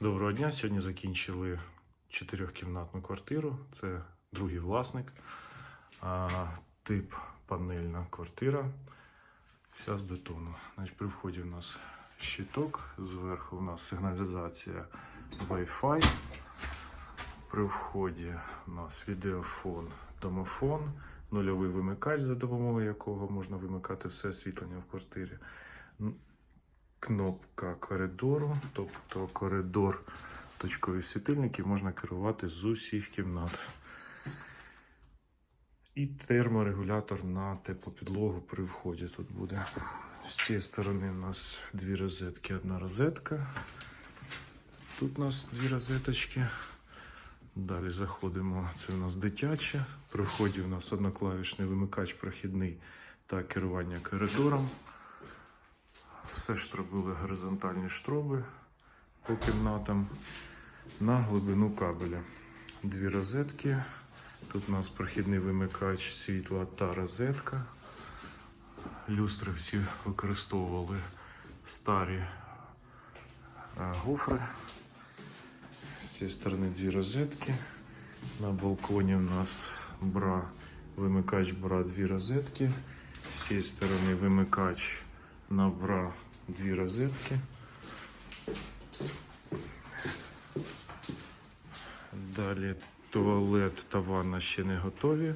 Доброго дня. Сьогодні закінчили чотирьохкімнатну квартиру. Це другий власник. Тип панельна квартира. Вся з бетону. Значить, при вході у нас щиток, зверху у нас сигналізація Wi-Fi. При вході у нас відеофон, домофон, нульовий вимикач, за допомогою якого можна вимикати все освітлення в квартирі. Кнопка коридору, тобто коридор точкові світильники можна керувати з усіх кімнат. І терморегулятор на теплопідлогу при вході тут буде. З цієї сторони у нас дві розетки, одна розетка. Тут у нас дві розеточки. Далі заходимо. Це у нас дитяче. При вході у нас одноклавішний вимикач прохідний та керування коридором. Все ж робили горизонтальні штроби по кімнатам на глибину кабеля. Дві розетки. Тут у нас прохідний вимикач світла та розетка. Люстри всі використовували старі е, гофри. З цієї сторони дві розетки. На балконі у нас бра, вимикач бра, дві розетки. З цієї сторони вимикач на бра, дві розетки. Далі туалет та ванна ще не готові.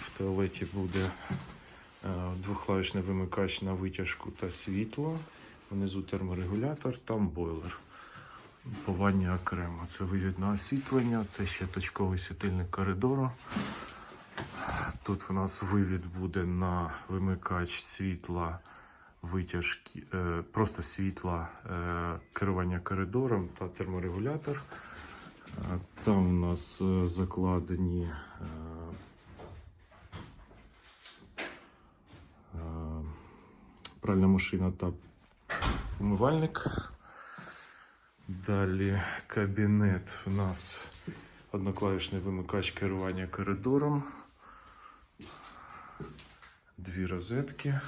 В туалеті буде е, вимикач на витяжку та світло. Внизу терморегулятор, там бойлер. По ванні окремо. Це вивід на освітлення, це ще точковий світильник коридору. Тут у нас вивід буде на вимикач світла, витяжки, е, просто світла, е, керування коридором та терморегулятор. Е, Там у нас закладені пральна машина та умивальник. Далі кабінет у нас одноклавішний вимикач керування коридором. Дві розетки.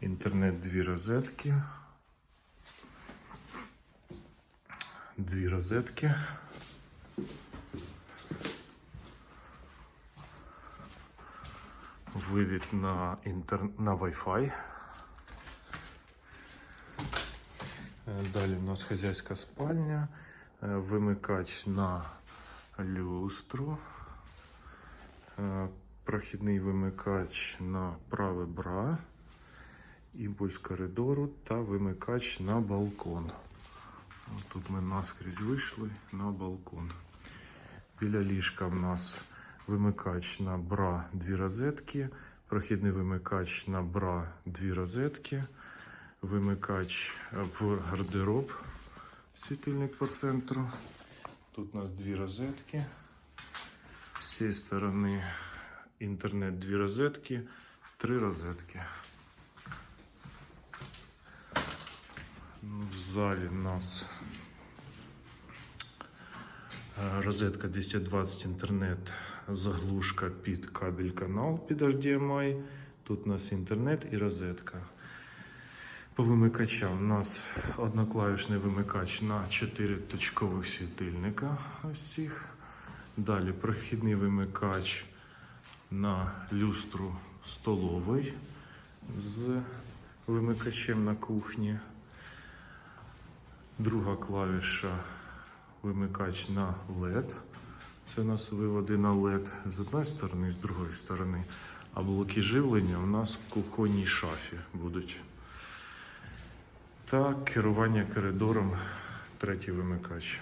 Інтернет дві розетки. Дві розетки. Вивід на, інтер... на Wi-Fi. Е, Далі у нас хазяйська спальня, е, вимикач на люстру, е, прохідний вимикач на праве бра, імпульс коридору та вимикач на балкон. Тут ми наскрізь вийшли на балкон. Біля ліжка в нас вимикач на бра дві розетки, прохідний вимикач на бра дві розетки, вимикач в гардероб, світильник по центру. Тут у нас дві розетки. З цієї сторони інтернет дві розетки, три розетки. В залі у нас е, розетка 220 інтернет, заглушка під кабель канал під HDMI. Тут у нас інтернет і розетка. По вимикачам у нас одноклавішний вимикач на 4 точкових світильника. Ось цих. Далі прохідний вимикач на люстру столовий з вимикачем на кухні. Друга клавіша вимикач на LED. Це у нас виводи на LED з одної сторони, з другої сторони. А блоки живлення у нас в кухонній шафі будуть. Та керування коридором третій вимикач.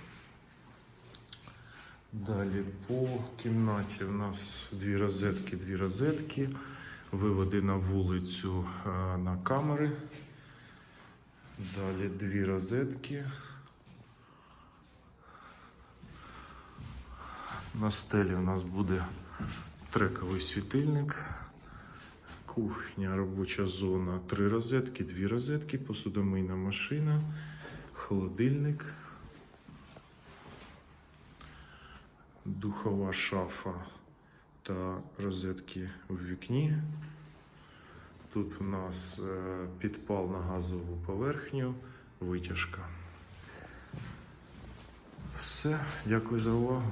Далі по кімнаті у нас дві розетки, дві розетки, виводи на вулицю е, на камери. Далі дві розетки. На стелі у нас буде трековий світильник. Кухня, робоча зона, три розетки, дві розетки, посудомийна машина, холодильник, духова шафа та розетки в вікні. Тут у нас е, підпал на газову поверхню, витяжка. Все, дякую за увагу.